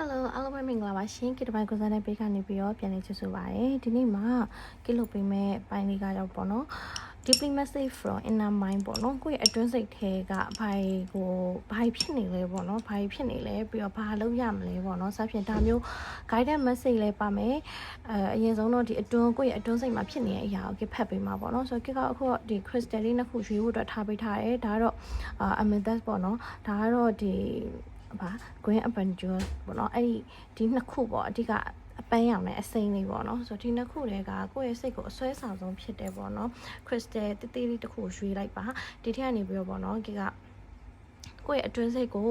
Hello အားလုံးပဲမင်္ဂလာပါရှင်ကီတပိုင်းကိုစားတဲ့ဘေးကနေပြီးတော့ပြန်နေချစ်ဆိုပါရယ်ဒီနေ့မှာကီလိုပေးမဲ့ပိုင်းလေးကရောက်ပေါ့နော် deeply message from inner mind ပေါ့နော်ကိုယ့်ရဲ့အတွင်းစိတ်ထဲကဘာကိုဘာဖြစ်နေလဲပေါ့နော်ဘာဖြစ်နေလဲပြီးတော့ဘာလုပ်ရမလဲပေါ့နော်စသဖြင့်ဒါမျိုး guidance message လဲပါမယ်အဲအရင်ဆုံးတော့ဒီအတွင်းကိုယ့်ရဲ့အတွင်းစိတ်မှာဖြစ်နေတဲ့အရာကိုကဖတ်ပေးမှာပေါ့နော်ဆိုတော့ကကအခုဒီ crystal လေးနှစ်ခုရွေးဖို့အတွက်ထားပေးထားတယ်ဒါကတော့ amethyst ပေါ့နော်ဒါကတော့ဒီ ဘာ green aventure ပေါ့နော်အဲ့ဒီဒီနှစ်ခုပေါ့အဓိကအပန်းရောင်နဲ့အစိမ်းလေးပေါ့နော်ဆိုတော့ဒီနှစ်ခုတည်းကကိုယ့်ရဲ့စိတ်ကိုအစွဲဆောင်ဆုံးဖြစ်တယ်ပေါ့နော် crystal တေးသေးလေးတစ်ခုရွှေ့လိုက်ပါဒီထက်ကနေပြီးတော့ပေါ့နော်ကကကိုယ့်ရဲ့အတွင်းစိတ်ကို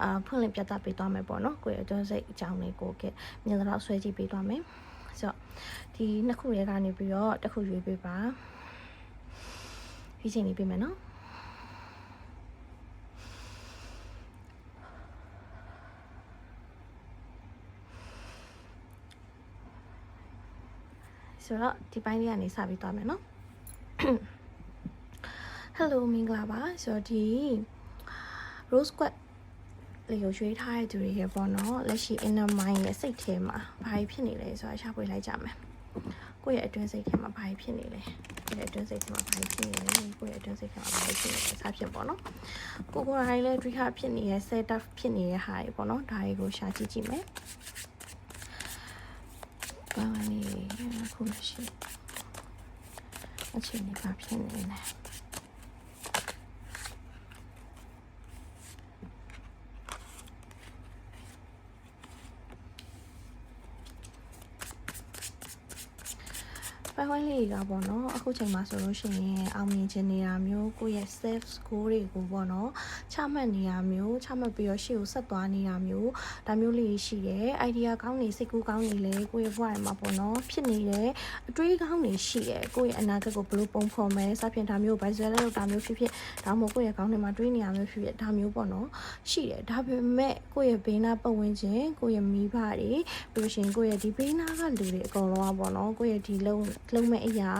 အာဖွင့်လင်းပြသပေးသွားမယ်ပေါ့နော်ကိုယ့်ရဲ့အတွင်းစိတ်အကြောင်းလေးကိုကမြင်တော့ဆွဲကြည့်ပေးသွားမယ်ဆိုတော့ဒီနှစ်ခုရဲ့ကနေပြီးတော့တစ်ခုရွေးပေးပါဒီချိန်လေးပေးမယ်နော် ဆိုတော့ဒီပိုင်းလေးကနေစပြီးသွားမယ်နော် Hello မင်္ဂလာပါဆိုတော့ဒီ Rose Squad လေကိုရွှေးထားတဲ့သူတွေရပေါ့နော်လက်ရှိ inner mind ရဲ့စိတ်ထဲမှာဘာဖြစ်နေလဲဆိုတာရှာဖွေလိုက်ကြမယ်ကိုယ့်ရဲ့အတွင်းစိတ်ထဲမှာဘာဖြစ်နေလဲကိုယ့်ရဲ့အတွင်းစိတ်ထဲမှာဘာဖြစ်နေလဲကိုယ့်ရဲ့အတွင်းစိတ်ထဲမှာဘာဖြစ်နေလဲစဖြစ်ပေါ့နော်ကိုကိုယ်တိုင်လည်း trigger ဖြစ်နေတဲ့ set up ဖြစ်နေတဲ့ဟာတွေပေါ့နော်ဒါတွေကိုရှာကြည့်ကြည့်မယ် ဘာမှနေခုရှိအချိန်လေးဘာဖြစ်နေလဲပိုင်းဝိုင်းလေးကပေါ့နော်အခုချိန်မှာဆိုလို့ရှိရင်အောင်မြင်ခြင်းနေတာမျိုးကိုယ့်ရဲ့ self score တွေကိုပေါ့နော် ချမှတ်နေတာမျိုးချမှတ်ပြီးတော့ရှေ့ကိုဆက်သွားနေတာမျိုးဒါမျိုးလေးရှိတယ် idea ကောင်းနေစိတ်ကူးကောင်းနေလေကိုယ့်ရဲ့ဘဝမှာပေါ့နော်ဖြစ်နေတယ်အတွေးကောင်းနေရှိတယ်ကိုယ့်ရဲ့အနာဂတ်ကိုဘယ်လိုပုံဖော်မလဲစသဖြင့်ဒါမျိုး visual လောက်ဒါမျိုးဖြစ်ဖြစ်ဒါမှမဟုတ်ကိုယ့်ရဲ့ကောင်းနေမှာတွေးနေရမျိုးဖြစ်ဖြစ်ဒါမျိုးပေါ့နော်ရှိတယ်ဒါပေမဲ့ကိုယ့်ရဲ့ဘေးနားပတ်ဝန်းကျင်ကိုယ့်ရဲ့မိဘတွေပြီးလို့ရှိရင်ကိုယ့်ရဲ့ဒီဘေးနားကလူတွေအကုန်လုံးကပေါ့နော်ကိုယ့်ရဲ့ဒီလုံးလုံးမဲ့အရာ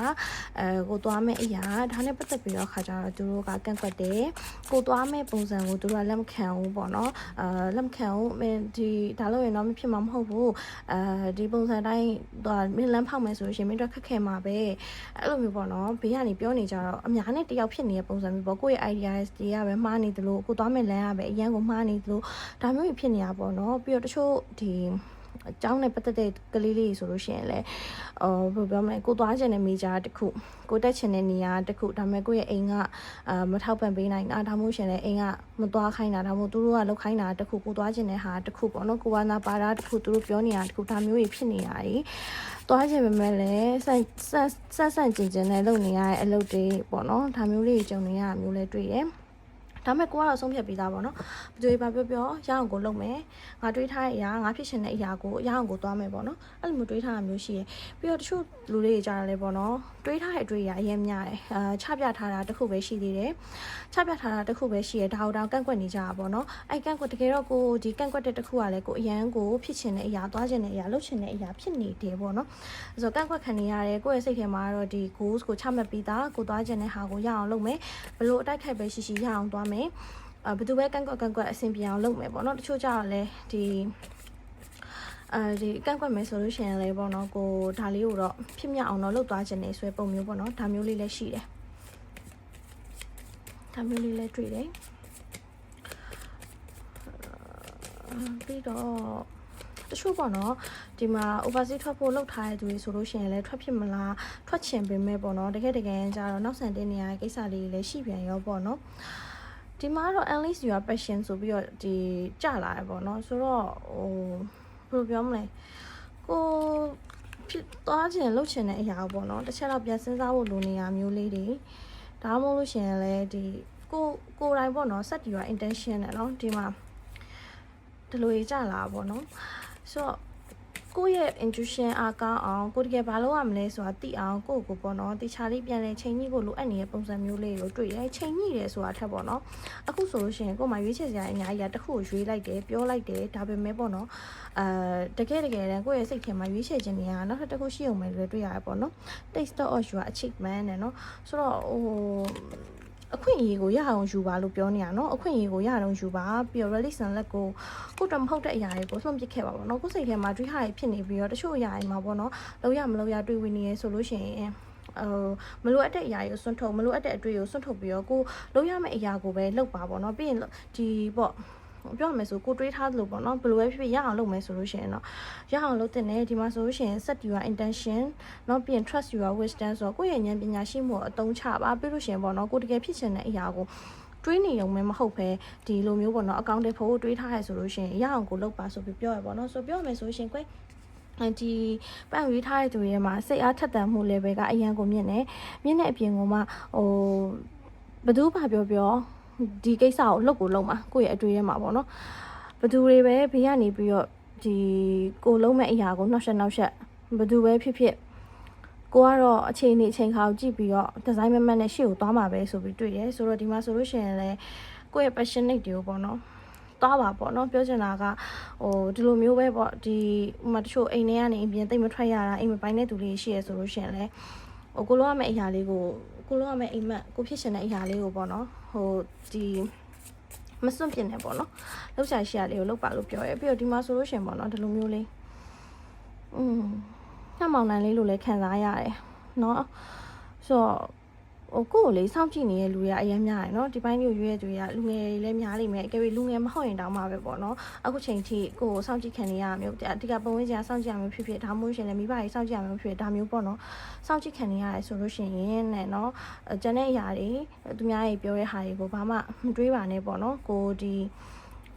အဲကိုသွားမဲ့အရာဒါနဲ့ပတ်သက်ပြီးတော့ခါကြတော့သူတို့ကကန့်ကွက်တယ်ကိုသွားမဲ့ပုံစံကိုသူတို့ကလက်မခံဘူးပေါ့နော်အဲလက်မခံဘူးမင်းဒီဒါလို့ရင်တော့မဖြစ်မှာမဟုတ်ဘူးအဲဒီပုံစံတိုင်းတော့မင်းလမ်းဖောက်မယ်ဆိုလို့ရှိရင်မင်းတို့ခက်ခဲမှာပဲအဲ့လိုမျိုးပေါ့နော်ဘေးကနေပြောနေကြတော့အများနဲ့တယောက်ဖြစ်နေတဲ့ပုံစံမျိုးပေါ့ကိုယ့်ရဲ့ ideas တွေကပဲမှားနေသလိုကိုသွားမဲ့လမ်းကပဲအရန်ကိုမှားနေသလိုဒါမျိုးဖြစ်နေတာပေါ့နော်ပြီးတော့တချို့ဒီ အကြောင်းနဲ့ပတ်သက်တဲ့ကလေးလေးဆိုလို့ရှိရင်လည်းအော်ဘယ်လိုပြောမလဲကိုသွားချင်တဲ့မိဂျာတစ်ခုကိုတက်ချင်တဲ့နေရာတစ်ခုဒါပေမဲ့ကိုယ့်ရဲ့အိမ်ကအာမထောက်ပံ့ပေးနိုင်တာဒါမှမဟုတ်ရှင်လည်းအိမ်ကမသွားခိုင်းတာဒါမှမဟုတ်သူတို့ကလောက်ခိုင်းတာတစ်ခုကိုသွားချင်တဲ့ဟာတစ်ခုပေါ့နော်ကိုဝါနာပါတာတစ်ခုသူတို့ပြောနေတာတစ်ခုဒါမျိုးတွေဖြစ်နေတာကြီးသွားချင်ပေမဲ့လည်းဆန့်ဆန့်ဆန့်ဆန့်ကျင်ကျင်နဲ့လုပ်နေရတဲ့အလုပ်တွေပေါ့နော်ဒါမျိုးလေးကြုံနေရတာမျိုးလည်းတွေ့တယ် ဒါပေမဲ့ကိုကတော့ဆုံးဖြတ်ပြီးသားပေါ့နော်ဘယ်သူဘာပြောပြောရအောင်ကိုလုပ်မယ်ငါတွေးထားတဲ့အရာငါဖြစ်ရှင်တဲ့အရာကိုရအောင်ကိုသွားမယ်ပေါ့နော်အဲ့လိုမျိုးတွေးထားတာမျိုးရှိရယ်ပြီးတော့တချို့လူတွေကြားရလဲပေါ့နော်တွေးထားတဲ့အတွေ့အရာအရင်များတယ်အာချပြထားတာတခုပဲရှိသေးတယ်ချပြထားတာတခုပဲရှိရယ်ဒါဟိုတောင်ကန့်ကွက်နေကြတာပေါ့နော်အဲ့ကန့်ကွက်တကယ်တော့ကိုဒီကန့်ကွက်တဲ့တခုကလည်းကိုအရန်ကိုဖြစ်ရှင်တဲ့အရာသွားရှင်တဲ့အရာလုပ်ရှင်တဲ့အရာဖြစ်နေတယ်ပေါ့နော်ဆိုတော့ကန့်ကွက်ခံနေရတယ်ကိုယ့်ရဲ့စိတ်ထဲမှာတော့ဒီ goals ကိုချမှတ်ပြီးသားကိုသွားခြင်းတဲ့ဟာကိုရအောင်လုပ်မယ်ဘလို့အတိုက်ခိုက်ပဲရှိရှိရအောင်သွားမယ်အဲဘယ်သူပဲကန့်ကွက်ကန့်ကွက်အဆင်ပြေအောင်လုပ်မယ်ပေါ့နော်တချို့ကြတော့လဲဒီအဲဒီကန့်ကွက်မယ်ဆိုလို့ရှိရင်လည်းပေါ့နော်ကိုဒါလေးကိုတော့ဖြစ်မြောက်အောင်တော့လုပ်သွားခြင်းနေဆွဲပုံမျိုးပေါ့နော်ဒါမျိုးလေးလည်းရှိတယ်ဒါမျိုးလေးလည်းတွေ့တယ်ပြီးတော့တချို့ပေါ့နော်ဒီမှာ overseas ထွက်ဖို့လုပ်ထားတဲ့သူတွေဆိုလို့ရှိရင်လည်းထွက်ဖြစ်မလားထွက်ချင်ပေမဲ့ပေါ့နော်တကယ်တကယ်ကြတော့နောက်ဆန်တင်နေရတဲ့ကိစ္စလေးတွေလည်းရှိပြန်ရောပေါ့နော် ဒီမှာတော့ at least your passion ဆိုပြီးတော့ဒီကြလာရပေါ့နော်ဆိုတော့ဟိုဘယ်လိုပြောမလဲကိုဖြစ်သွားခြင်းလုပ်ချင်တဲ့အရာပေါ့နော်တစ်ချက်တော့ပြန်စဉ်းစားဖို့လိုနေရမျိုးလေးတွေဒါမှမဟုတ်လို့ရှိရင်လည်းဒီကိုကိုယ်တိုင်ပေါ့နော် set your intention နဲ့နော်ဒီမှာဒီလိုကြီးကြလာပေါ့နော်ဆိုတော့ ကိုယ့်ရဲ့ intuition အားကောင်းအောင်ကိုတကယ်ဘာလုပ်ရမလဲဆိုတာသိအောင်ကိုယ့်ကိုပေါ့နော်တခြားလေးပြန်လဲချိန်ညှိဖို့လိုအပ်နေတဲ့ပုံစံမျိုးလေးကိုတွေ့ရတယ်ချိန်ညှိတယ်ဆိုတာထက်ပေါ့နော်အခုဆိုလို့ရှိရင်ကိုယ်မှရွေးချယ်စရာအများကြီးကတစ်ခုကိုရွေးလိုက်တယ်ပြောလိုက်တယ်ဒါပေမဲ့ပေါ့နော်အဲတကယ်တကယ်တမ်းကိုယ့်ရဲ့စိတ်ထဲမှာရွေးချယ်ခြင်းတွေကနောက်ထပ်တစ်ခုရှိအောင်ပဲတွေ့ရတယ်ပေါ့နော် taste of your achievement နဲ့နော်ဆိုတော့ဟို အခွင့်အရေးကိုရအောင်ယူပါလို့ပြောနေရနော်အခွင့်အရေးကိုရအောင်ယူပါပြီးတော့ release နဲ့လက်ကိုကိုတော့မဟုတ်တဲ့အရာတွေကိုစွန့်ပစ်ခဲ့ပါပေါ့နော်ကိုယ်စိတ်ထဲမှာတွေးဟာတွေဖြစ်နေပြီးတော့တချို့အရာတွေမှာပေါ့နော်လောက်ရမလောက်ရတွေးဝင်နေရဆိုလို့ရှိရင်ဟိုမလိုအပ်တဲ့အရာကိုစွန့်ထုတ်မလိုအပ်တဲ့အတွေ့ကိုစွန့်ထုတ်ပြီးတော့ကိုလုံးရမယ့်အရာကိုပဲလုပ်ပါပေါ့နော်ပြီးရင်ဒီပေါ့ ပြောရမယ်ဆိုကိုတွေးထားသလိုပေါ့နော်ဘယ်လိုပဲဖြစ်ဖြစ်ရအောင်လုပ်မယ်ဆိုလို့ရှိရင်တော့ရအောင်လုပ်တဲ့ねဒီမှာဆိုလို့ရှိရင် set your intention เนาะပြီးရင် trust your wisdom ဆိုတော့ကိုယ့်ရဲ့ဉာဏ်ပညာရှိမှုကိုအသုံးချပါပြီးလို့ရှိရင်ပေါ့နော်ကိုတကယ်ဖြစ်ချင်တဲ့အရာကိုတွေးနေရုံနဲ့မဟုတ်ပဲဒီလိုမျိုးပေါ့နော်အကောင့်တွေဖို့တွေးထားရဆိုလို့ရှိရင်ရအောင်ကိုလုပ်ပါဆိုပြီးပြောရပေါ့နော်ဆိုပြောရမယ်ဆိုရှင်ကွယ်ဒီပန့်ဝေးထားတဲ့သူတွေထဲမှာစိတ်အားထက်သန်မှု level ကအရန်ကိုမြင့်နေမြင့်တဲ့အပြင်ကမှဟိုဘသူဘာပြောပြော ဒီကိစ္စကိုလုပ်ကိုလုပ်မှာကိုယ့်ရဲ့အတွေ့အထဲမှာပေါ့နော်ဘသူတွေပဲဘေးကနေပြီးတော့ဒီကိုလုံးမဲ့အရာကိုနှောက်ရှက်နှောက်ရှက်ဘသူပဲဖြစ်ဖြစ်ကိုကတော့အချိန်နေအချိန်ခါကိုကြည့်ပြီးတော့ဒီဇိုင်းမမတ်နဲ့ရှေ့ကိုသွားမှာပဲဆိုပြီးတွေ့တယ်ဆိုတော့ဒီမှာဆိုလို့ရှိရင်လည်းကိုယ့်ရဲ့ passionate တွေကိုပေါ့နော်သွားပါပေါ့နော်ပြောချင်တာကဟိုဒီလိုမျိုးပဲပေါ့ဒီဥမာတချို့အိမ်ထဲကနေအပြင်တိတ်မထွက်ရတာအိမ်မပိုင်းတဲ့သူတွေရှိရဆိုလို့ရှိရင်လည်းဟိုကိုလိုရမယ့်အရာလေးကို ကိုလိုရမယ့်အိမ်မက်ကိုဖြစ်ချင်တဲ့အရာလေးကိုပေါ့နော်ဟိုဒီမစွန့်ပြစ်နေပေါ့နော်လောက်ချာရှိရလေးကိုလောက်ပါလို့ပြောရဲပြီးတော့ဒီမှာဆိုလို့ရှိရင်ပေါ့နော်ဒီလိုမျိုးလေးอืมညမောင်နိုင်လေးလို့လည်းခံစားရတယ်เนาะဆိုတော့ ဟိုကိုယ့်ကိုလေးစောင့်ကြည့်နေတဲ့လူတွေကအရင်များတယ်နော်ဒီပိုင်းမျိုးရွေးရကြွေးရလူငယ်တွေလည်းများလိမ့်မယ်အကယ်၍လူငယ်မဟုတ်ရင်တောင်းမှာပဲပေါ့နော်အခုချိန်ထိကိုယ်ကိုစောင့်ကြည့်ခံနေရမျိုးအတိကပုံဝင်စရာစောင့်ကြည့်ရမျိုးဖြစ်ဖြစ်ဒါမှမဟုတ်ရှင်လည်းမိဘကြီးစောင့်ကြည့်ရမျိုးဖြစ်ဒါမျိုးပေါ့နော်စောင့်ကြည့်ခံနေရတယ်ဆိုလို့ရှိရင်နဲ့နော်ကျန်တဲ့အရာတွေသူများတွေပြောတဲ့ဟာတွေကိုဘာမှမတွေးပါနဲ့ပေါ့နော်ကိုဒီ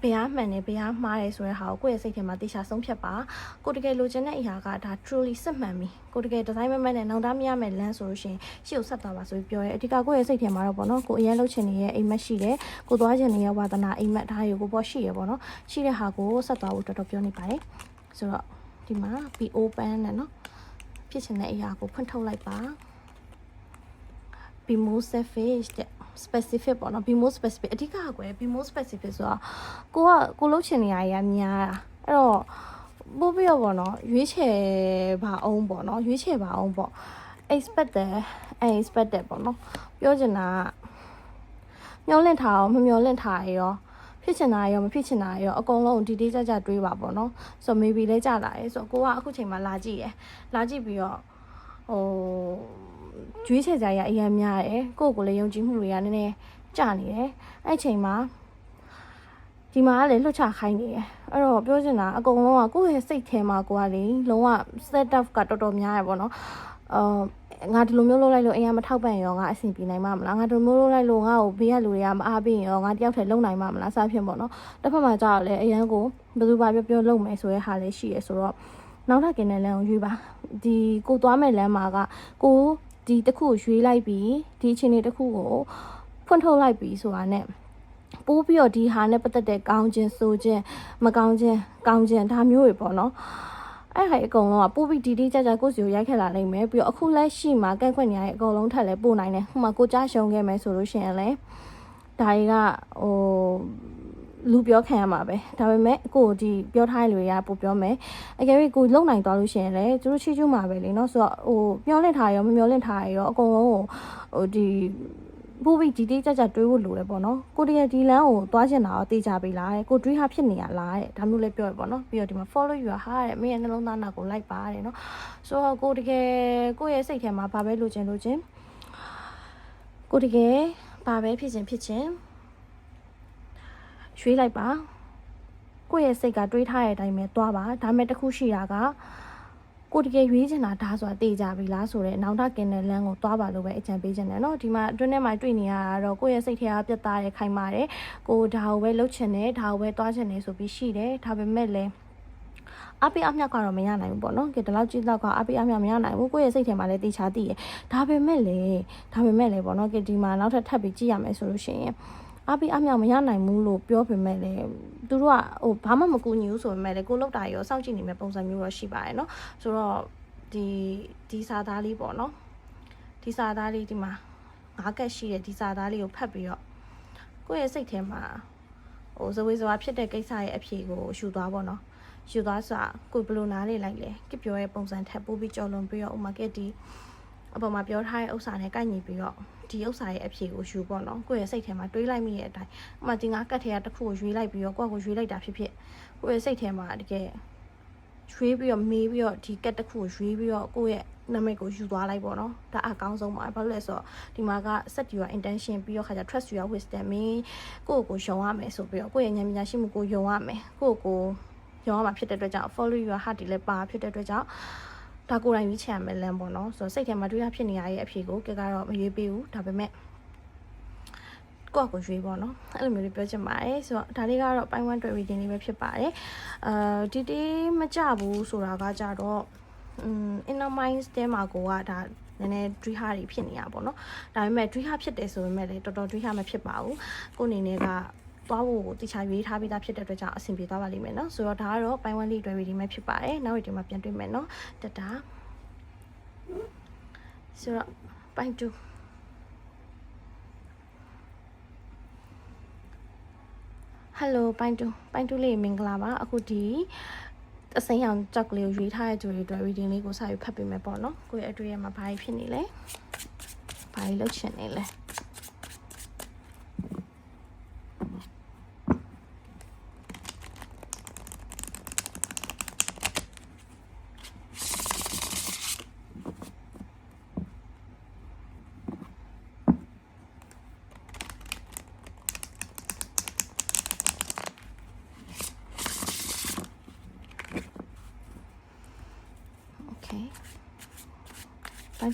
ဘယ်အားမှန်တယ်ဘယ်အားမှားတယ်ဆိုတဲ့ဟာကိုကိုယ့်ရဲ့စိတ်ထဲမှာတေချာဆုံးဖြတ်ပါကိုတကယ်လိုချင်တဲ့အရာကဒါ truly စစ်မှန်ပြီကိုတကယ်ဒီဇိုင်းမမတ်နဲ့နောင်တမရမယ်လမ်းဆိုလို့ရှိရင်ရှေ့ကိုဆက်သွားပါဆိုပြီးပြောရဲအဓိကကိုယ့်ရဲ့စိတ်ထဲမှာတော့ပေါ့နော်ကိုအရင်လှုပ်ချင်နေတဲ့အိမ်မက်ရှိတယ်ကိုသွားချင်နေတဲ့ဝါသနာအိမ်မက်ဒါတွေကိုကိုပေါ့ရှိရပေါ့နော်ရှိတဲ့ဟာကိုဆက်သွားဖို့တော်တော်ပြောနေပါတယ်ဆိုတော့ဒီမှာ be open နဲ့နော်ဖြစ်ချင်တဲ့အရာကိုဖွင့်ထုတ်လိုက်ပါ be more selfish တဲ့ specific ပေါ့နော် be more specific အဓိကကွယ် be more specific ဆိုတာကိုကကိုလှုပ်ချင်နေရရများတာအဲ့တော့ပို့ပြီးတော့ပေါ့နော်ရွေးချယ်ပါအောင်ပေါ့နော်ရွေးချယ်ပါအောင်ပေါ့ expected unexpected ပေါ့နော်ပြောချင်တာကမျောလင့်ထားအောင်မမျောလင့်ထားရောဖြစ်ချင်တာရောမဖြစ်ချင်တာရောအကုန်လုံးဒီဒီကြကြတွေးပါပေါ့နော်ဆိုတော့ maybe လဲကြလာရဲဆိုတော့ကိုကအခုချိန်မှာလာကြည့်ရယ်လာကြည့်ပြီးတော့ဟို ကျွေးချယ်ကြရအရင်များတယ်ကိုယ့်ကိုယ်လည်းယုံကြည်မှုတွေကနည်းနည်းကျနေတယ်အဲ့ချိန်မှာဒီမှာကလည်းလွတ်ချခိုင်းနေတယ်အဲ့တော့ပြောချင်တာအကုန်လုံးကကိုယ့်ရဲ့စိတ်ထဲမှာကိုကလေလုံးဝ set up ကတော်တော်များရပေါ့နော်အာငါဒီလိုမျိုးလုပ်လိုက်လို့အိမ်ကမထောက်ပံ့ရောငါအဆင်ပြေနိုင်မှာမလားငါဒီလိုမျိုးလုပ်လိုက်လို့ငါ့ကိုဘေးကလူတွေကမအားပေးရောငါတယောက်တည်းလုံနိုင်မှာမလားစသဖြင့်ပေါ့နော်တစ်ဖက်မှာကြာတော့လေအရန်ကိုဘယ်သူပါပြောပြောလုပ်မယ်ဆိုရဲဟာလည်းရှိရဆိုတော့နောက်ထပ်ကင်းတဲ့လမ်းကိုရွေးပါဒီကိုသွားမဲ့လမ်းမှာကကို ဒီတစ်ခုကိုရွေးလိုက်ပြီးဒီအချိန်လေးတစ်ခုကိုဖွင့်ထုတ်လိုက်ပြီးဆိုတာနဲ့ပိုးပြီးတော့ဒီဟာနဲ့ပတ်သက်တဲ့ကောင်းခြင်းဆိုခြင်းမကောင်းခြင်းကောင်းခြင်းဒါမျိုးတွေပေါ့နော်အဲ့ဟာအကုန်လုံးကပိုးပြီးဒီဒီကြကြကိုယ့်စီကိုရိုက်ခက်လာနိုင်မယ်ပြီးတော့အခုလက်ရှိမှာကန့်ကွက်နေရတဲ့အကုန်လုံးထက်လည်းပို့နိုင်တယ်ဟိုမှာကိုကြားရှုံခဲ့မယ်ဆိုလို့ရှိရင်လည်းဒါတွေကဟို လူပြောခံရမှာပဲဒါပေမဲ့ကိုဒီပြောထားတဲ့လူတွေကပို့ပြောမယ်အကယ်၍ကိုလုံနိုင်သွားလို့ရှိရင်လည်းသူတို့ချီးကျူးမှာပဲလေနော်ဆိုတော့ဟိုမျောလင့်ထားရောမမျောလင့်ထားရောအကုန်လုံးကိုဟိုဒီပို့ပြီးဒီတိကျကျတွေးဖို့လိုတယ်ပေါ့နော်ကိုတကယ်ဒီလမ်းကိုသွားချင်တာတော့သိကြပြီလားတဲ့ကိုတွေးဟာဖြစ်နေရလားတဲ့ဒါမျိုးလည်းပြောရပေါ့နော်ပြီးတော့ဒီမှာ follow your heart တဲ့မင်းရဲ့နှလုံးသားနောက်ကိုလိုက်ပါတဲ့နော်ဆိုတော့ကိုတကယ်ကိုရဲ့စိတ်ထဲမှာဘာပဲလိုချင်လိုချင်ကိုတကယ်ဘာပဲဖြစ်ချင်ဖြစ်ချင် ရွှေ့လိုက်ပါကိုယ့်ရဲ့စိတ်ကတွေးထားတဲ့အတိုင်းပဲသွားပါဒါမဲ့တစ်ခုရှိတာကကိုတကယ်ရွေးချင်တာဒါဆိုတာတေးကြပြီလားဆိုတော့နောက်ထပ်ကင်တဲ့လမ်းကိုသွားပါလို့ပဲအကြံပေးချင်တယ်เนาะဒီမှာအတွင်းထဲမှာတွေ့နေရတာတော့ကိုယ့်ရဲ့စိတ်ထဲကပြတ်သားတယ်ခိုင်မာတယ်ကိုဒါကိုပဲလှုပ်ချင်တယ်ဒါကိုပဲသွားချင်တယ်ဆိုပြီးရှိတယ်ဒါပေမဲ့လည်းအပိအမြောက်ကတော့မရနိုင်ဘူးပေါ့နော်ကဲဒီလောက်ကြည့်တော့ကအပိအမြောက်မရနိုင်ဘူးကိုယ့်ရဲ့စိတ်ထဲမှာလည်းတေချာတည်ရဒါပေမဲ့လေဒါပေမဲ့လေပေါ့နော်ကဲဒီမှာနောက်ထပ်ထပ်ပြီးကြည့်ရမယ်ဆိုလို့ရှိရင် အပိအမြောက်မရနိုင်ဘူးလို့ပြောပေမဲ့လေသူတို့ကဟိုဘာမှမကူညီဘူးဆိုပေမဲ့လေကိုလောက်တာရောစောင့်ကြည့်နေမဲ့ပုံစံမျိုးတော့ရှိပါတယ်နော်ဆိုတော့ဒီဒီစာသားလေးပေါ့နော်ဒီစာသားလေးဒီမှာငါးကက်ရှိတဲ့ဒီစာသားလေးကိုဖတ်ပြီးတော့ကိုယ့်ရဲ့စိတ်ထဲမှာဟိုဇဝေဇဝါဖြစ်တဲ့ကိစ္စရဲ့အဖြေကိုယူသွားပေါ့နော်ယူသွားစာကိုဘယ်လိုနားလေးလိုက်လဲကပြောရဲ့ပုံစံထပ်ပိုးပြီးကြော်လွန်ပြီးတော့ဥမာကက်ဒီအပေါ်မှာပြောထားတဲ့ဥစ္စာနဲ့ကိုက်ညီပြီးတော့ ဒီဥစ္စာရဲ့အဖြေကိုယူပေါ့နော်ကိုယ့်ရဲ့စိတ်ထဲမှာတွေးလိုက်မိတဲ့အတိုင်းဥပမာဒီငါကတ်ထဲကတစ်ခုကိုရွေးလိုက်ပြီးတော့ကိုယ့်ကိုရွေးလိုက်တာဖြစ်ဖြစ်ကိုယ့်ရဲ့စိတ်ထဲမှာတကယ်ရွေးပြီးတော့မေးပြီးတော့ဒီကတ်တစ်ခုကိုရွေးပြီးတော့ကိုယ့်ရဲ့နာမည်ကိုယူသွားလိုက်ပေါ့နော်ဒါအကောင်းဆုံးပါဘာလို့လဲဆိုတော့ဒီမှာက set your intention ပြီးတော့ခါကျ trust your wisdom မင်းကိုယ့်ကိုယုံရမယ်ဆိုပြီးတော့ကိုယ့်ရဲ့ဉာဏ်ပညာရှိမှုကိုယုံရမယ်ကိုယ့်ကိုယုံရမှာဖြစ်တဲ့အတွက်ကြောင့် follow your heart ဒီလည်းပါဖြစ်တဲ့အတွက်ကြောင့် ဒါကိုယ်တိုင်ရွေးချယ်ရမယ်လမ်းပေါ့နော်ဆိုတော့စိတ်ထဲမှာတွေးရဖြစ်နေရရဲ့အဖြေကိုကဲကတော့မရွေးပေးဘူးဒါပေမဲ့ကိုယ့်ကိုရွေးပေါ့နော်အဲ့လိုမျိုးလေးပြောချင်ပါတယ်ဆိုတော့ဒါလေးကတော့ပိုင်း1 reading လေးပဲဖြစ်ပါတယ်အာဒီတေးမကြဘူးဆိုတာကကြတော့อืม inner mind တဲမှာကိုကဒါနည်းနည်း dream heart တွေဖြစ်နေတာပေါ့နော်ဒါပေမဲ့ dream heart ဖြစ်တယ်ဆိုပေမဲ့လည်းတော်တော် dream heart မဖြစ်ပါဘူးကိုယ်အနေနဲ့က သွားဖို့ကိုတခြားရွေးထားပြီးသားဖြစ်တဲ့အတွက်ကြောင့်အဆင်ပြေသွားပါလိမ့်မယ်နော်ဆိုတော့ဒါကတော့ပိုင်း1လေးတွေ ready မဲ့ဖြစ်ပါတယ်နောက် ready မှာပြန်တွေ့မယ်နော်တတာဆိုတော့ပိုင်း2ဟယ်လိုပိုင်းတူပိုင်းတူလေးမင်္ဂလာပါအခုဒီအစိမ်းရောင်ကြောက်ကလေးကိုရွေးထားတဲ့သူတွေအတွက် reading လေးကိုစပြီးဖတ်ပေးမယ်ပေါ့နော်ကိုယ့်ရဲ့အတွေ့အမှာဘာကြီးဖြစ်နေလဲဘာကြီးလုပ်ချင်နေလဲ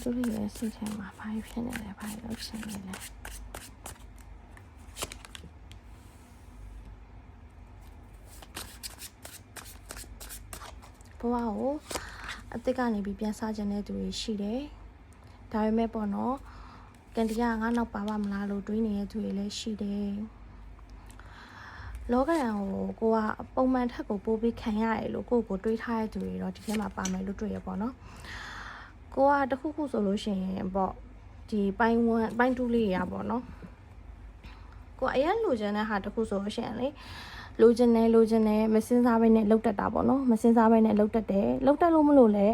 ဘိုင်တူလေးရဲ့စိတ်ထဲမှာဘာဖြစ်နေလဲဘာလုပ်ချင်နေလဲဘဝကိုအစ်စ်ကနေပြီးပြန်စားခြင်းတဲ့သူတွေရှိတယ်ဒါပေမဲ့ပေါ့နော်ကန်တီကငါနောက်ပါပါမလားလို့တွေးနေတဲ့သူတွေလည်းရှိတယ်လောကရန်ကိုကိုကပုံမှန်ထက်ကိုပိုးပြီးခံရတယ်လို့ကိုယ့်ကိုတွေးထားတဲ့သူတွေတော့ဒီထဲမှာပါမယ်လို့တွေ့ရပေါ့နော် ကိုကတခုခုဆိုလို့ရှိရင်ပေါ့ဒီပိုင်း1ပိုင်း2လေးရပေါ့နော်ကိုအရင်လိုချင်တဲ့ဟာတခုဆိုလို့ရှိရင်လေလိုချင်တယ်လိုချင်တယ်မစင်စားဘဲနဲ့လှုပ်တက်တာပေါ့နော်မစင်စားဘဲနဲ့လှုပ်တက်တယ်လှုပ်တက်လို့မလို့လဲ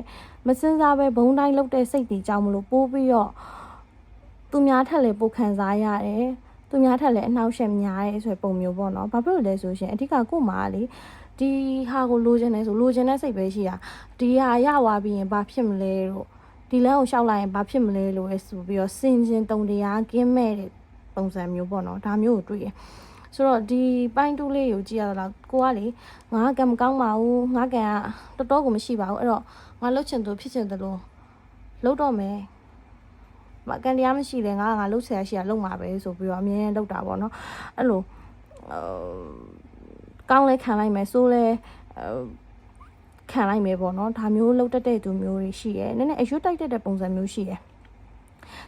မစင်စားဘဲဘုံတိုင်းလှုပ်တဲ့စိတ်တွေကြောင့်မလို့ပိုးပြီးတော့သူများထက်လည်းပိုခံစားရတယ်သူများထက်လည်းအနှောက်အယှက်များရဲဆိုတဲ့ပုံမျိုးပေါ့နော်ဘာဖြစ်လို့လဲဆိုရှင်အဓိကကို့မှာလေဒီဟာကိုလိုချင်တယ်ဆိုလိုချင်တဲ့စိတ်ပဲရှိတာဒီဟာရသွားပြီးရင်ဘာဖြစ်မလဲတော့ ဒီလမ်းကိုရှောက်လိုက်ရင်ဘာဖြစ်မလဲလို့ပဲဆိုပြီးတော့စင်ကျင်တုံတရားကင်းမဲ့တဲ့ပုံစံမျိုးပေါ့နော်ဒါမျိုးကိုတွေ့ရဆိုတော့ဒီပိုင်းတူးလေးကိုကြည့်ရတော့ကိုကလေငါကံမကောင်းပါဘူးငါကံကတော်တော်ကိုမရှိပါဘူးအဲ့တော့ငါလှုပ်ချင်သူဖြစ်ချင်တယ်လို့လှုပ်တော့မယ်မကန်တရားမရှိလဲငါကငါလှုပ်ဆရာရှိရလှုပ်မှာပဲဆိုပြီးတော့အမြဲတမ်းလှုပ်တာပေါ့နော်အဲ့လိုဟိုကောင်းလဲခံလိုက်မယ်စိုးလဲဟို ခံလိုက်မယ်ပေါ့နော်ဒါမျိုးလှုပ်တတ်တဲ့သူမျိုးတွေရှိရယ်နည်းနည်းအရွတ်တိုက်တတ်တဲ့ပုံစံမျိုးရှိရယ်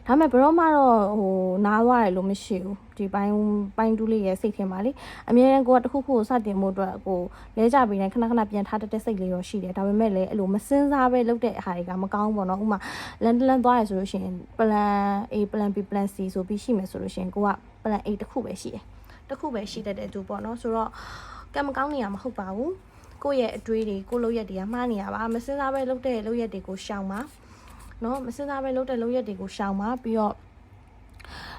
ဒါပေမဲ့ဘရောမှတော့ဟိုနားသွားတယ်လို့မရှိဘူးဒီပိုင်းပိုင်းတူးလေးရဲ့စိတ်ထဲမှာလေအမြဲတမ်းကိုကတစ်ခုခုကိုစတင်မှုအတွက်ကိုလဲကြပြီးတိုင်းခဏခဏပြန်ထားတတ်တဲ့စိတ်လေးရောရှိတယ်ဒါပေမဲ့လည်းအဲ့လိုမစင်စားပဲလုပ်တဲ့ဟာတွေကမကောင်းဘူးပေါ့နော်ဥမာလန်လန်သွားရဆိုလို့ရှိရင် plan A plan B plan C ဆိုပြီးရှိမယ်ဆိုလို့ရှိရင်ကိုက plan A တစ်ခုပဲရှိတယ်တစ်ခုပဲရှိတတ်တဲ့သူပေါ့နော်ဆိုတော့ကံမကောင်းနေရမဟုတ်ပါဘူး ကိုယ့်ရဲ့အတွေးတွေကိုယ့်လုပ်ရက်တွေကမှားနေရပါမစင်စားပဲလုပ်တဲ့လုပ်ရက်တွေကိုရှောင်ပါနော်မစင်စားပဲလုပ်တဲ့လုပ်ရက်တွေကိုရှောင်ပါပြီးတော့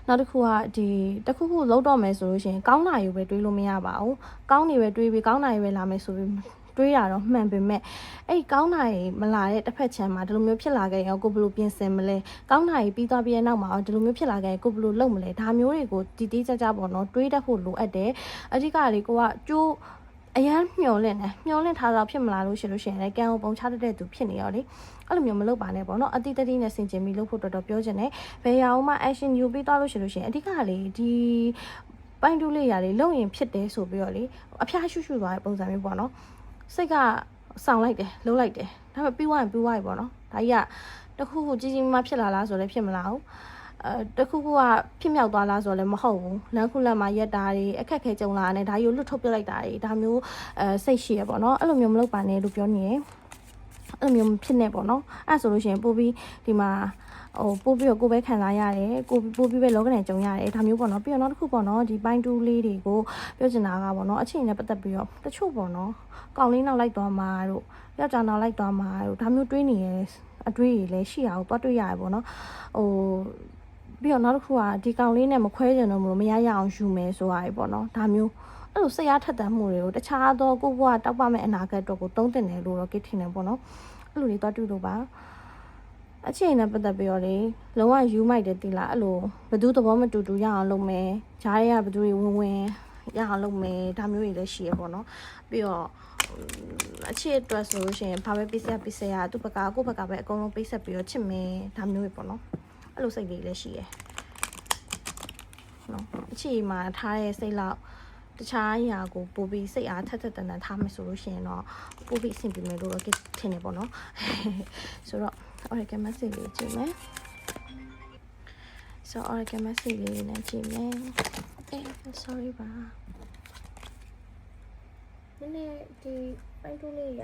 နောက်တစ်ခုကဒီတစ်ခုခုလုံးတော့မယ်ဆိုလို့ရှိရင်ကောင်းတာယူပဲတွေးလို့မရပါဘူးကောင်းနေပဲတွေးပြီးကောင်းတာယူပဲလာမယ်ဆိုပြီးတွေးရတော့မှန်ပေမဲ့အဲ့ဒီကောင်းတာကြီးမလာတဲ့တစ်ဖက်ချမ်းမှာဒီလိုမျိုးဖြစ်လာခဲ့ရင်ကိုဘယ်လိုပြင်ဆင်မလဲကောင်းတာကြီးပြီးသွားပြီးတဲ့နောက်မှာဒီလိုမျိုးဖြစ်လာခဲ့ရင်ကိုဘယ်လိုလုပ်မလဲဒါမျိုးတွေကိုတည်တည်ကြကြပေါ့နော်တွေးတတ်ဖို့လိုအပ်တယ်အဓိကလေကိုကကျိုး အရန်မျောလင့်တယ်မျောလင့်ထားတော့ဖြစ်မလားလို့ရှိလို့ရှိရင်လည်းကံကိုပုံချတတ်တဲ့သူဖြစ်နေရောလေအဲ့လိုမျိုးမလုပ်ပါနဲ့ပေါ့နော်အတိတတိနဲ့ဆင်ကျင်ပြီးလုပ်ဖို့တော်တော်ပြောချင်တယ်ဘယ်ရာအောင်မှ action ယူပြီးသွားလို့ရှိလို့ရှိရင်အဓိကလေဒီပိုင်းတူးလေးရာလေးလုံရင်ဖြစ်တယ်ဆိုပြီးတော့လေအဖျားရှုရှုသွားတဲ့ပုံစံမျိုးပေါ့နော်စိတ်ကစောင်းလိုက်တယ်လှုပ်လိုက်တယ်ဒါပေမဲ့ပြီးသွားရင်ပြီးသွားပြီပေါ့နော်ဒါကြီးကတခုခုကြီးကြီးမားမားဖြစ်လာလားဆိုလည်းဖြစ်မလာဘူး အဲတခုခုကဖြစ်မြောက်သွားလားဆိုတော့လည်းမဟုတ်ဘူးလမ်းခုလမ်းမှာရက်တာတွေအခက်ခဲကြုံလာတယ်ဒါကြီးကိုလွတ်ထုတ်ပြလိုက်တာတွေဒါမျိုးအဲစိတ်ရှိရပေါ့နော်အဲ့လိုမျိုးမလုပ်ပါနဲ့လို့ပြောနေတယ်အဲ့လိုမျိုးဖြစ်နေပေါ့နော်အဲ့ဆိုလို့ရှိရင်ပို့ပြီးဒီမှာဟိုပို့ပြီးတော့ကိုပဲခံစားရတယ်ကိုပို့ပြီးပဲလောကနေကြုံရတယ်ဒါမျိုးပေါ့နော်ပြီးတော့နောက်တစ်ခုပေါ့နော်ဒီပိုင်းတူးလေးတွေကိုပြောချင်တာကပေါ့နော်အချိန်နဲ့ပတ်သက်ပြီးတော့တချို့ပေါ့နော်ကောင်းလေးနောက်လိုက်သွားမှာတို့ယောက်ျားနောက်လိုက်သွားမှာတို့ဒါမျိုးတွေးနေရအတွေးတွေလည်းရှိအောင်တွားတွေ့ရတယ်ပေါ့နော်ဟို ပြီးတော့နောက်တစ်ခုကဒီကောင်လေးနဲ့မခွဲကြတော့မလို့မရရအောင်ယူမယ်ဆိုတာပဲပေါ့နော်ဒါမျိုးအဲ့လိုစိတ်အားထက်သန်မှုတွေကိုတခြားသောကိုယ့်ဘဝတောက်ပမဲ့အနာဂတ်အတွက်ကိုသုံးသင့်တယ်လို့တော့ကိထင်တယ်ပေါ့နော်အဲ့လိုတွေတော့တူလို့ပါအချိန်နဲ့ပတ်သက်ပြီးတော့လေလုံးဝယူမိုက်တယ်တိလားအဲ့လိုဘသူသဘောမတူတူရအောင်လုပ်မယ်ဂျားရဲကဘသူတွေဝင်ဝင်ရအောင်လုပ်မယ်ဒါမျိုးတွေလည်းရှိရပေါ့နော်ပြီးတော့အချစ်အတွက်ဆိုလို့ရှိရင်ဘာပဲပိဆက်ပိဆက်ရသူ့ဘက်ကကိုယ့်ဘက်ကပဲအကုန်လုံးပိဆက်ပြီးတော့ချစ်မယ်ဒါမျိုးတွေပေါ့နော် အဲ့လိုစိတ်လေးလည်းရှိရယ်နော်အချစ်မှာထားတဲ့စိတ်လောက်တခြားအရာကိုပို့ပြီးစိတ်အားထက်ထက်တန်တန်ထားမယ်ဆိုလို့ရှိရင်တော့ပို့ပြီးအဆင်ပြေမယ်လို့တော့ထင်တယ်ပေါ့နော်ဆိုတော့ Oregon message လေးကြည့်မယ် so Oregon message လေးနဲ့ကြည့်မယ်အေး sorry ပါနည်းနည်းဒီပိုင်းတူးလေးရ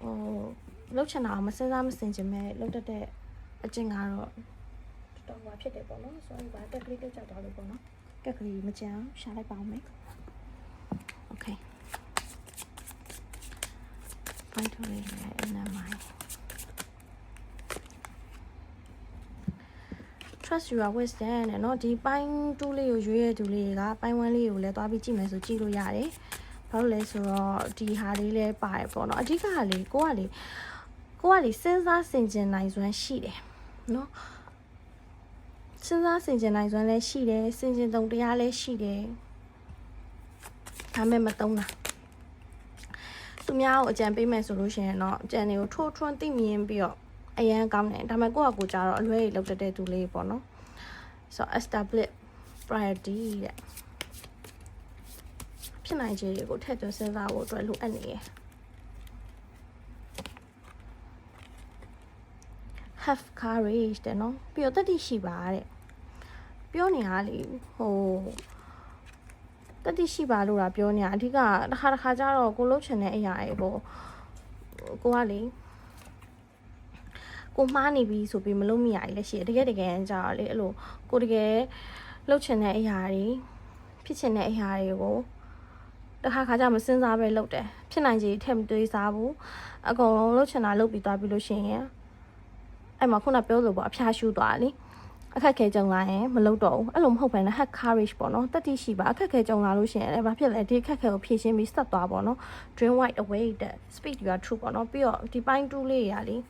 ဟိုလောက်ချင်တာအောင်မစင်စားမစင်ချင်မဲ့လောက်တတ်တဲ့ အကျင့်ကတော့တော်တော်ဟွာဖြစ်တယ်ပေါ့နော် sorry ပါတက်ကလေးတက်ကြတော့လို့ပေါ့နော်ကက်ကလေးမကြမ်းရှာလိုက်ပါအောင်မယ် okay ပိုင်းတူးလေးနဲ့အနမ်းမိုင်း trust your wisdom နဲ့เนาะဒီပိုင်းတူးလေးကိုရွေးရတဲ့သူလေးတွေကပိုင်းဝန်းလေးကိုလည်းသွားပြီးကြည့်မယ်ဆိုကြည့်လို့ရတယ်။ဘာလို့လဲဆိုတော့ဒီဟာလေးလည်းပါတယ်ပေါ့နော်။အဓိကကလေကိုကလေ ကိုကလေစဉ်းစားဆင်ခြင်နိုင်စွမ်းရှိတယ်နော်စဉ်းစားဆင်ခြင်နိုင်စွမ်းလည်းရှိတယ်ဆင်ခြင်တုံတရားလည်းရှိတယ်ဒါမဲ့မတုံးတာသူများကိုအကြံပေးမယ်ဆိုလို့ရှိရင်တော့အကြံတွေကိုထိုးထွန်းသိမြင်ပြီးတော့အရန်ကောင်းတယ်ဒါမဲ့ကိုကကိုကြတော့အလွဲကြီးလောက်တဲ့သူလေးပေါ့နော်ဆိုတော့ establish priority တဲ့ဖြစ်နိုင်ခြေတွေကိုထည့်သွင်းစဉ်းစားဖို့အတွက်လိုအပ်နေရယ် have courage တဲ့နော်ပြီးတော့တတိရှိပါတဲ့ပြောနေတာလေဟိုတတိရှိပါလို့တာပြောနေတာအဓိကတစ်ခါတစ်ခါကျတော့ကိုလှုပ်ချင်တဲ့အရာတွေပေါ့ကိုကလေကိုမှားနေပြီဆိုပြီးမလုပ်မိရလည်းရှိတယ်တကယ်တကယ်ကြာတော့လေအဲ့လိုကိုတကယ်လှုပ်ချင်တဲ့အရာတွေဖြစ်ချင်တဲ့အရာတွေကိုတခါခါကျမစင်စားပဲလုပ်တယ်ဖြစ်နိုင်ခြေထည့်မတွေးစားဘူးအကုန်လုံးလှုပ်ချင်တာလုပ်ပြီးသွားပြီလို့ရှိရင် အဲ့မှာခုနပြောလို့ပေါ့အဖျားရှူသွားတယ်အခက်ခဲကြုံလာရင်မလုပ်တော့ဘူးအဲ့လိုမဟုတ်ဘဲနဲ့ hack courage ပေါ့နော်တတိရှိပါအခက်ခဲကြုံလာလို့ရှိရင်လည်းဘာဖြစ်လဲဒီအခက်ခဲကိုဖြည့်ရှင်းပြီးဆက်သွားပေါ့နော် drain white away that speed you are true ပေါ့နော်ပြီးတော့ဒီပိုင်း2လေးရာလေး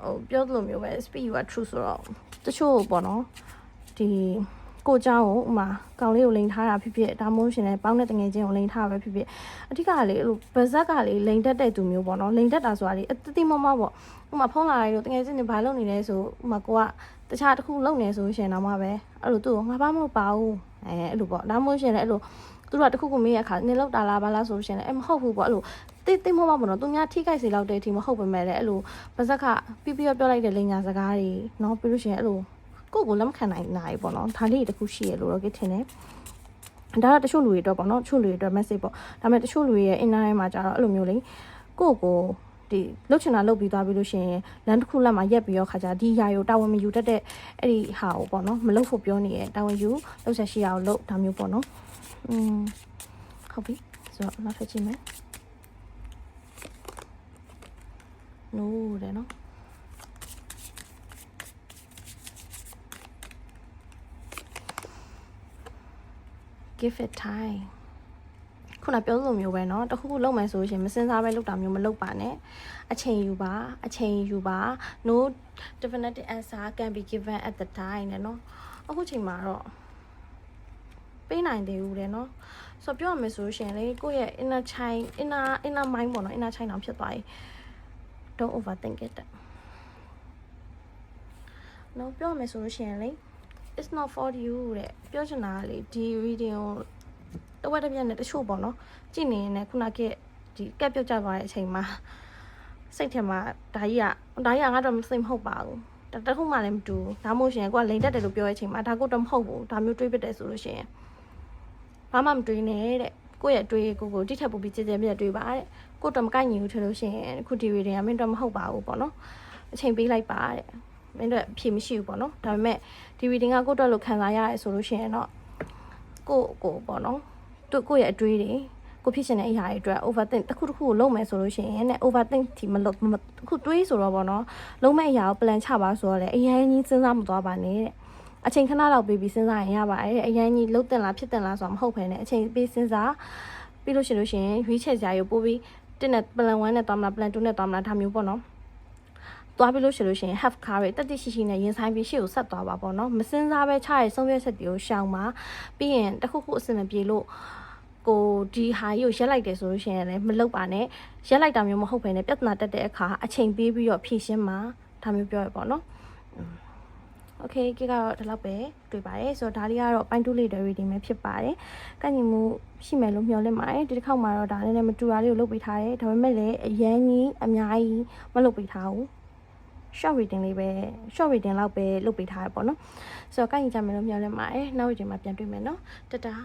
ဟိုပြောသလိုမျိုးပဲ speed you are true ဆိုတော့တချို့ပေါ့နော်ဒီ ကိုเจ้าကိုဥမာကောင်လေးကိုလိန်ထားတာဖြစ်ဖြစ်ဒါမှမဟုတ်ရှင်လည်းပေါင်းတဲ့တငယ်ချင်းကိုလိန်ထားတာပဲဖြစ်ဖြစ်အဓိကကလေအဲ့လိုဗဇက်ကလေလိန်တက်တဲ့သူမျိုးပေါ့နော်လိန်တက်တာဆိုတာလေအတတိမမပေါ့ဥမာဖုန်းလာရလို့တငယ်ချင်းတွေဘာလုပ်နေလဲဆိုဥမာကိုကတခြားတစ်ခုလုပ်နေဆိုရှင်တော့မှပဲအဲ့လိုသူ့ကိုငါဘာမဟုတ်ပါဘူးအဲအဲ့လိုပေါ့ဒါမှမဟုတ်ရှင်လည်းအဲ့လိုသူတို့ကတစ်ခုခုမေးရအခါနင်လောက်တာလားဘာလားဆိုရှင်လည်းအဲမဟုတ်ဘူးပေါ့အဲ့လိုတိတ်တိတ်မဟုတ်ပါဘူးနော်သူများထိခိုက်စေလောက်တဲ့အထိမဟုတ်ပါမဲ့လည်းအဲ့လိုဗဇက်ကပြပြပြောလိုက်တဲ့လိန်ညာစကားတွေနော်ပြီးလို့ရှင်အဲ့လို ကိုယ့်ကိုလက်မခံနိုင်နိုင်ပေါ့နော်ဒါလေးတစ်ခုရှိရလို့တော့ကိထင်တယ်ဒါတော့တချို့လူတွေတော့ပေါ့နော်တချို့လူတွေအတွက် message ပေါ့ဒါပေမဲ့တချို့လူတွေရဲ့ inner ထဲမှာကျတော့အဲ့လိုမျိုးလေကိုယ့်ကိုဒီလှုပ်ချင်တာလှုပ်ပြီးသွားပြီလို့ရှိရင်လမ်းတစ်ခုလက်မှာရက်ပြီးတော့ခါကြဒီຢာကိုတာဝန်မယူတတ်တဲ့အဲ့ဒီဟာကိုပေါ့နော်မလှုပ်ဖို့ပြောနေရတာဝန်ယူလှုပ်ဆက်ရှိရအောင်လှုပ်ဒါမျိုးပေါ့နော်อืมဟုတ်ပြီဆိုတော့နောက်ထပ်ကြည့်မယ် no တဲ့နော် give it time ခုနပြောလိုမျိုးပဲเนาะတခုခုလုပ်မယ်ဆိုရင်မစင်စားပဲလုပ်တာမျိုးမလုပ်ပါနဲ့အချိန်ယူပါအချိန်ယူပါ no definitive answer can be given at the time နဲ့เนาะအခုချိန်မှာတော့ပေးနိုင်သေးဘူးတဲ့เนาะဆိုတော့ပြောရမယ်ဆိုရှင်လေကိုယ့်ရဲ့ inner child inner inner mind ပေါ့နော် inner child တောင်ဖြစ်သွားပြီ don't overthink it နော်ပြောရမယ်ဆိုလို့ရှိရင်လေ it's not for you တဲ့ပြောချင်တာကလေဒီ reading ကိုတဝက်တစ်ပြက်နဲ့တချို့ပေါ့နော်ကြည့်နေရင်လည်းခုနကဒီကက်ပြုတ်ကြသွားတဲ့အချိန်မှာစိတ်ထဲမှာဒါကြီးကဒါကြီးကငါတော့စိတ်မဟုတ်ပါဘူးတတခုမှလည်းမတူဒါမှမဟုတ်ရှင်ကိုကလိန်တက်တယ်လို့ပြောတဲ့အချိန်မှာဒါကိုတော့မဟုတ်ဘူးဒါမျိုးတွေးပစ်တယ်ဆိုလို့ရှိရင်ဘာမှမတွေးနဲ့တဲ့ကိုယ့်ရဲ့တွေးကိုကိုတိထက်ပိုပြီးကြည်ကြဲပြည့်တွေးပါတဲ့ကိုတော့မကိုက်ညီဘူးထင်လို့ရှိရင်ခုဒီ reading ကမင်းတော့မဟုတ်ပါဘူးပေါ့နော်အချိန်ပေးလိုက်ပါတဲ့ မင်းတို့အဖြေမရှိဘူးပေါ့နော်ဒါပေမဲ့ဒီ reading ကကိုယ့်အတွက်လို့ခံစားရတယ်ဆိုလို့ရှိရင်တော့ကိုကိုပေါ့နော်တို့ကိုယ့်ရဲ့အတွေးတွေကိုဖြစ်ရှင်တဲ့အရာတွေအတွက် overthink တစ်ခုတစ်ခုကိုလုပ်မယ်ဆိုလို့ရှိရင်ね overthink ဒီမလုပ်မအခုတွေးဆိုတော့ဗောနော်လုံးမဲ့အရာကို plan ချပါဆိုတော့လေအရင်ကြီးစဉ်းစားမသွားပါနဲ့တဲ့အချိန်ခဏလောက်ပြီးပြီးစဉ်းစားရင်ရပါတယ်အရင်ကြီးလှုပ်တင်လားဖြစ်တင်လားဆိုတာမဟုတ်ဘဲနဲ့အချိန်ပြီးစဉ်းစားပြီးလို့ရှိလို့ရှိရင်ရွေးချယ်ကြရုပ်ပို့ပြီးတင်းနဲ့ plan 1နဲ့သွားမလား plan 2နဲ့သွားမလားဒါမျိုးပေါ့နော် သွားပြီးလို့ရှိလို့ရှိရင် half car တွေတက်တက်ရှိရှိနဲ့ရင်ဆိုင်ပြီးရှေ့ကိုဆက်သွားပါပေါ့နော်မစင်စားပဲချရဲဆုံးဖြတ်ချက်တွေကိုရှောင်ပါပြီးရင်တစ်ခုခုအဆင်မပြေလို့ကိုဒီဟာကြီးကိုရက်လိုက်တယ်ဆိုလို့ရှိရင်လည်းမလုပ်ပါနဲ့ရက်လိုက်တာမျိုးမဟုတ်ဘဲနဲ့ပြဿနာတက်တဲ့အခါအချိန်ပေးပြီးတော့ဖြေရှင်းပါဒါမျိုးပြောရပေါ့နော် okay ကိကတော့ဒီလောက်ပဲတွေ့ပါတယ်ဆိုတော့ဒါလေးကတော့ပိုင်းတူးလေးတွေ reading ပဲဖြစ်ပါတယ်။ကန့်ညီမှုရှိမယ်လို့မျှော်လင့်ပါတယ်။ဒီတစ်ခေါက်မှာတော့ဒါလည်းမတူတာလေးကိုလုပ်ပေးထားတယ်။ဒါပေမဲ့လည်းအရန်ကြီးအများကြီးမလုပ်ပေးထားဘူး။ short reading လေးပဲ short reading လောက်ပဲလုပ်ပေးထားရပေါ့နော်ဆိုတော့ကိုက်ရင်ကြမယ်လို့မျှော်လင့်ပါတယ်နောက် reading မှာပြန်တွေ့မယ်နော်တတား